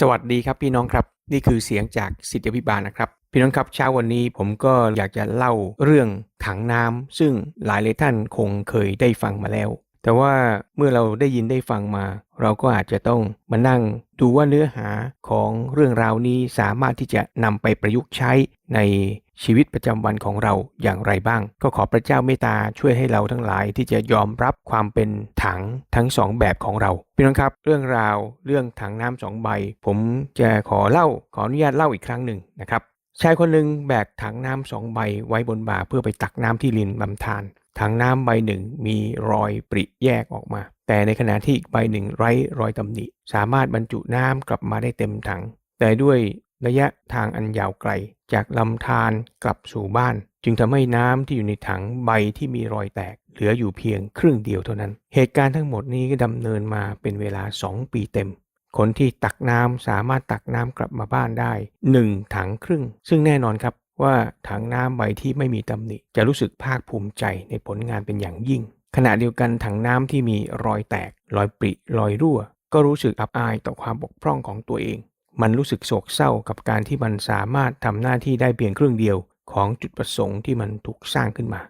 สวัสดีครับพี่น้องครับนี่คือเสียงจากสิทธิพิบาลนะครับ พี่น้องครับเช้าวันนี้ผมก็อยากจะเล่าเรื่องถังน้ำซึ่งหลายหลายท่านคงเคยได้ฟังมาแล้ว แต่ว่าเมื่อเราได้ยินได้ฟังมา เราก็อาจจะต้องมานั่งดูว่าเนื้อหาของเรื่องราวนี้สามารถที่จะนำไปประยุกต์ใช้ในชีวิตประจำวันของเราอย่างไรบ้าง ก็ขอพระเจ้าเมตตาช่วยให้เราทั้งหลายที่จะยอมรับความเป็นถังทั้งสองแบบของเราพี่น้องครับ เรื่องราวเรื่องถังน้ำสองใบ ผมจะขอเล่าขออนุญาตเล่าอีกครั้งหนึ่งนะครับชายคนหนึ่งแบกถังน้ำสองใบไว้บนบ่าเพื่อไปตักน้ำที่รินลำธาร ถังน้ำใบหนึ่งมีรอยปริแยกออกมา แต่ในขณะที่อีกใบหนึ่งไร้รอยตำหนิ สามารถบรรจุน้ำกลับมาได้เต็มถัง แต่ด้วยระยะทางอันยาวไกล จากลำธารกลับสู่บ้าน จึงทำให้น้ำที่อยู่ในถังใบที่มีรอยแตก เหลืออยู่เพียงครึ่งเดียวเท่านั้น เหตุการณ์ทั้งหมดนี้ก็ดำเนินมาเป็นเวลา 2 ปีเต็ม คนที่ตักน้ำสามารถตักน้ำกลับมาบ้านได้ 1 ถังครึ่ง ซึ่งแน่นอนครับ ว่าถังน้ำใบที่ไม่มีตำหนิ จะรู้สึกภาคภูมิใจในผลงานเป็นอย่างยิ่ง ขณะเดียวกันถังน้ำที่มีรอยแตก รอยปริ รอยรั่ว ก็รู้สึกอับอายต่อความบกพร่องของตัวเอง มันรู้สึกโศกเศร้ากับการที่มันสามารถทำหน้าที่ได้เพียงครึ่งเดียว ของจุดประสงค์ที่มันถูกสร้างขึ้นมา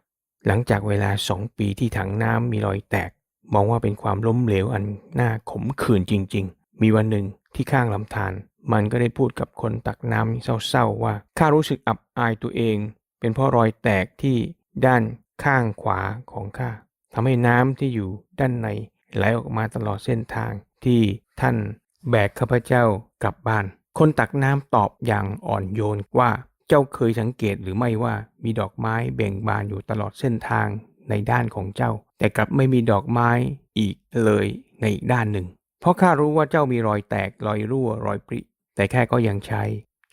หลังจากเวลาสองปีที่ถังน้ำมีรอยแตก มองว่าเป็นความล้มเหลวอันน่าขมขื่นจริง ๆ มีวันหนึ่งที่ข้างลำธาร มันก็ได้พูดกับคนตักน้ำเศร้าๆว่าข้ารู้สึกอับอายตัวเอง เป็นเพราะรอยแตกที่ด้านข้างขวาของข้าทำให้น้ำที่อยู่ด้านในไหลออกมาตลอดเส้นทางที่ท่านแบกข้าพเจ้ากลับบ้าน คนตักน้ำตอบอย่างอ่อนโยนว่าเจ้าเคยสังเกตหรือไม่ว่ามีดอกไม้เบ่งบานอยู่ตลอดเส้นทางในด้านของเจ้า แต่กลับไม่มีดอกไม้อีกเลยในอีกด้านหนึ่ง เพราะข้ารู้ว่าเจ้ามีรอยแตกรอยรั่วรอยปริ แต่แค่ก็ยังใช้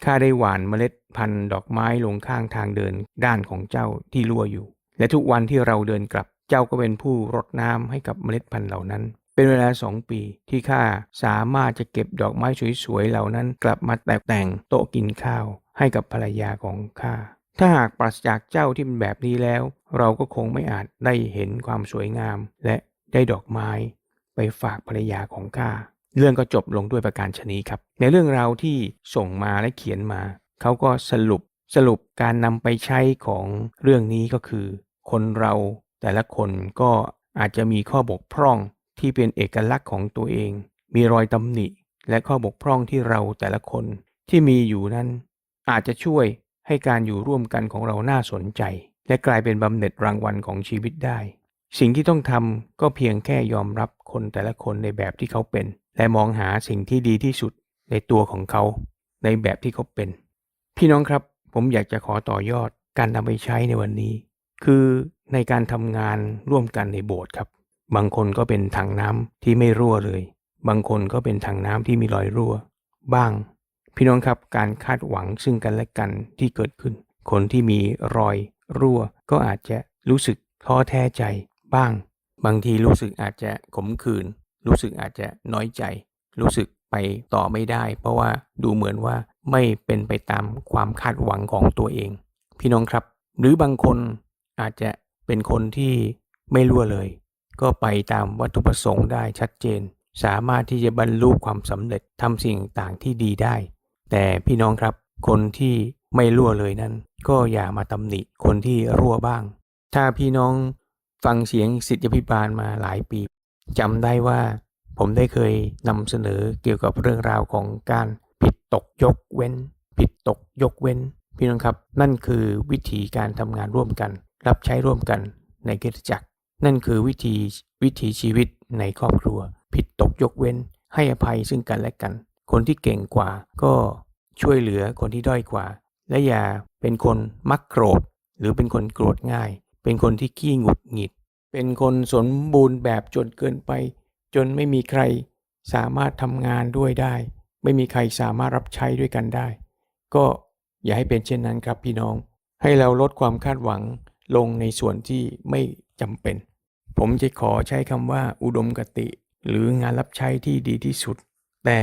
ข้าได้หว่านเมล็ดพันธุ์ดอกไม้ลงข้างทางเดินด้านของเจ้าที่รั่วอยู่ และทุกวันที่เราเดินกลับเจ้าก็เป็นผู้รดน้ำให้กับเมล็ดพันธุ์เหล่านั้น เป็นเวลาสองปีที่ข้าสามารถจะเก็บดอกไม้สวยๆเหล่านั้น กลับมาแต่แต่งโต๊ะกินข้าวให้กับภรรยาของข้าถ้าหากปราศจากเจ้าที่เป็นแบบนี้แล้ว เราก็คงไม่อาจได้เห็นความสวยงาม และได้ดอกไม้ไปฝากภรรยาของข้า เรื่องก็จบลงด้วยประการชนีครับ ในเรื่องราวที่ส่งมาและเขียนมา เขาก็สรุปสรุปการนำไปใช้ของเรื่องนี้ก็คือ คนเราแต่ละคนก็อาจจะมีข้อบกพร่องที่เป็นเอกลักษณ์ของตัวเอง มีรอยตำหนิ และข้อบกพร่องที่เราแต่ละคนที่มีอยู่นั้น อาจจะช่วยให้การอยู่ร่วมกันของเราน่าสนใจ และกลายเป็นบำเหน็จรางวัลของชีวิตได้ สิ่งที่ต้องทำก็เพียงแค่ยอมรับคนแต่ละคนในแบบที่เขาเป็น และมองหาสิ่งที่ดีที่สุดในตัวของเขา ในแบบที่เขาเป็น พี่น้องครับผมอยากจะขอต่อยอดการนำไปใช้ในวันนี้ คือในการทำงานร่วมกันในโบสถ์ครับ บางคนก็เป็นถังน้ำที่ไม่รั่วเลย บางคนก็เป็นถังน้ำที่มีรอยรั่ว บ้าง พี่น้องครับการคาดหวังซึ่งกันและกันที่เกิดขึ้น คนที่มีรอยรั่ว ก็อาจจะรู้สึกท้อแท้ใจ บ้าง บางทีรู้สึกอาจจะขมขื่นรู้สึกอาจจะน้อยใจ รู้สึกไปต่อไม่ได้ เพราะว่าดูเหมือนว่าไม่เป็นไปตามความคาดหวังของตัวเอง พี่น้องครับ หรือบางคนอาจจะเป็นคนที่ไม่รั่วเลย ก็ไปตามวัตถุประสงค์ได้ชัดเจน สามารถที่จะบรรลุความสำเร็จทำสิ่งต่างที่ดีได้ แต่พี่น้องครับ คนที่ไม่รั่วเลยนั้น ก็อย่ามาตำหนิคนที่รั่วบ้าง ถ้าพี่น้อง ฟังเสียงสิทธิพิบาลมาหลายปีจำได้ว่าผมได้เคยนำเสนอเกี่ยวกับเรื่องราวของการผิดตกยกเว้น ผิดตกยกเว้น พี่น้องครับ นั่นคือวิธีการทำงานร่วมกัน รับใช้ร่วมกันในคริสตจักร นั่นคือวิธีวิถีชีวิตในครอบครัว ผิดตกยกเว้น ให้อภัยซึ่งกันและกัน คนที่เก่งกว่าก็ช่วยเหลือคนที่ด้อยกว่า และอย่าเป็นคนมักโกรธ หรือเป็นคนโกรธง่าย เป็นคนที่ขี้หงุดหงิด เป็นคนสมบูรณ์แบบจนเกินไป จนไม่มีใครสามารถทำงานด้วยได้ ไม่มีใครสามารถรับใช้ด้วยกันได้ ก็อย่าให้เป็นเช่นนั้นครับพี่น้อง ให้เราลดความคาดหวังลงในส่วนที่ไม่จำเป็น ผมจะขอใช้คำว่าอุดมคติ หรืองานรับใช้ที่ดีที่สุด แต่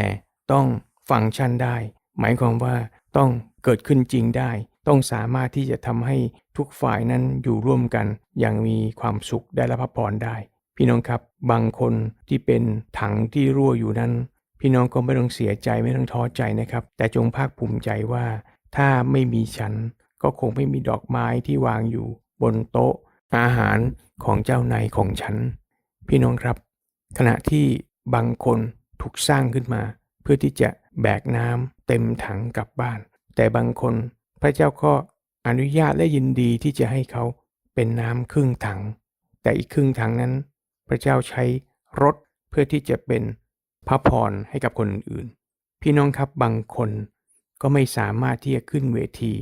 ต้องฟังก์ชันได้ หมายความว่าต้องเกิดขึ้นจริงได้ ต้องสามารถที่จะทำให้ทุกฝ่ายนั้นอยู่ร่วมกัน อย่างมีความสุขได้รับพระพรได้ พี่น้องครับบางคนที่เป็นถังที่รั่วอยู่นั้น พี่น้องก็ไม่ต้องเสียใจไม่ต้องท้อใจนะครับ แต่จงภาคภูมิใจว่า ถ้าไม่มีฉัน ก็คงไม่มีดอกไม้ที่วางอยู่ บนโต๊ะ อาหารของเจ้านายของฉัน พี่น้องครับ ขณะที่บางคนถูกสร้างขึ้นมา เพื่อที่จะแบกน้ำเต็มถังกลับบ้าน แต่บางคน พระเจ้าก็อนุญาตและยินดีที่จะให้เขาเป็นน้ำครึ่งถัง แต่อีกครึ่งถังนั้น พระเจ้าใช้รถเพื่อที่จะเป็นพระพรให้กับคนอื่น พี่น้องครับบางคนก็ไม่สามารถที่จะขึ้นเวที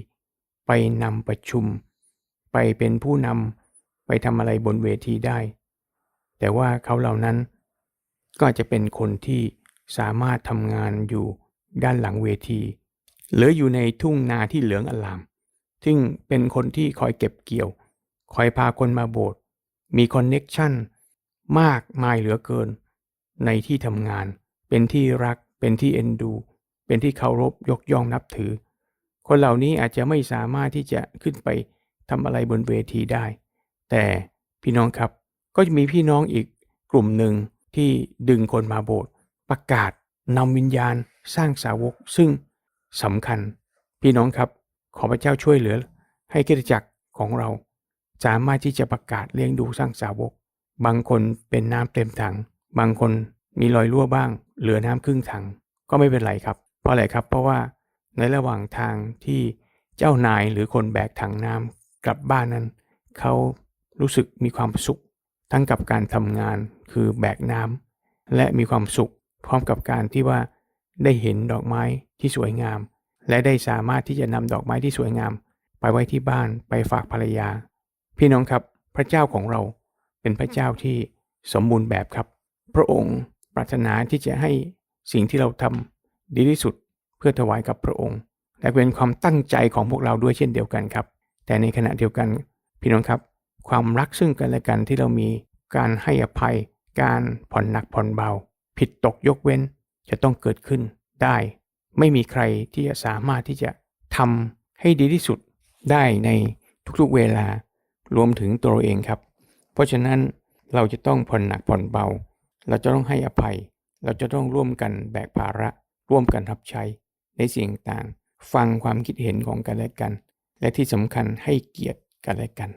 ไปนำประชุม ไปเป็นผู้นำไปทำอะไรบนเวทีได้ แต่ว่าเขาเหล่านั้นก็จะเป็นคนที่สามารถทำงานอยู่ด้านหลังเวที หรืออยู่ในทุ่งนาที่เหลืองอลาม ซึ่งเป็นคนที่คอยเก็บเกี่ยว คอยพาคนมาโบสถ์มีคอนเน็กชันมากมายเหลือเกิน ในที่ทำงาน เป็นที่รัก เป็นที่เอ็นดู เป็นที่เคารพยกย่องนับถือ คนเหล่านี้อาจจะไม่สามารถที่จะขึ้นไปทำอะไรบนเวทีได้ แต่พี่น้องครับก็จะมีพี่น้องอีกกลุ่มหนึ่งที่ดึงคนมาโบสถ์ประกาศนำวิญญาณสร้างสาวก ซึ่ง สำคัญ พี่น้องครับ ขอพระเจ้าช่วยเหลือ ให้คริสตจักรของเรา สามารถที่จะประกาศเลี้ยงดูสร้างสาวก บางคนเป็นน้ำเต็มถัง บางคนมีรอยรั่วบ้าง เหลือน้ำครึ่งถัง ก็ไม่เป็นไรครับ เพราะอะไรครับ เพราะว่าในระหว่างทางที่เจ้านายหรือคนแบกถังน้ำกลับบ้านนั้น เขารู้สึกมีความสุข ทั้งกับการทำงานคือแบกน้ำและมีความสุข พร้อมกับการที่ว่า ได้เห็นดอกไม้ที่สวยงาม และได้สามารถที่จะนำดอกไม้ที่สวยงาม ไปไว้ที่บ้านไปฝากภรรยา พี่น้องครับพระเจ้าของเราเป็นพระเจ้าที่สมบูรณ์แบบครับ พระองค์ปรารถนาที่จะให้สิ่งที่เราทำดีที่สุดเพื่อถวายกับพระองค์ และเป็นความตั้งใจของพวกเราด้วยเช่นเดียวกันครับ แต่ในขณะเดียวกันพี่น้องครับ ความรักซึ่งกันและกันที่เรามีการให้อภัย การผ่อนหนักผ่อนเบา ผิดตกยกเว้น จะต้องเกิดขึ้นได้ ไม่มีใครที่จะสามารถที่จะทำให้ดีที่สุดได้ในทุกๆเวลารวมถึงตัวเราเองครับ เพราะฉะนั้นเราจะต้องผ่อนหนักผ่อนเบา เราจะต้องให้อภัย เราจะต้องร่วมกันแบกภาระ ร่วมกันรับใช้ในสิ่งต่างฟังความคิดเห็นของกันและกัน และที่สำคัญให้เกียรติกันและกัน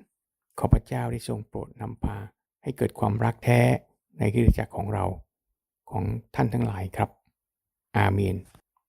ขอพระเจ้าได้ทรงโปรดนำพา ให้เกิดความรักแท้ในคริสตจักรของเราของท่านทั้งหลายครับ อาเมน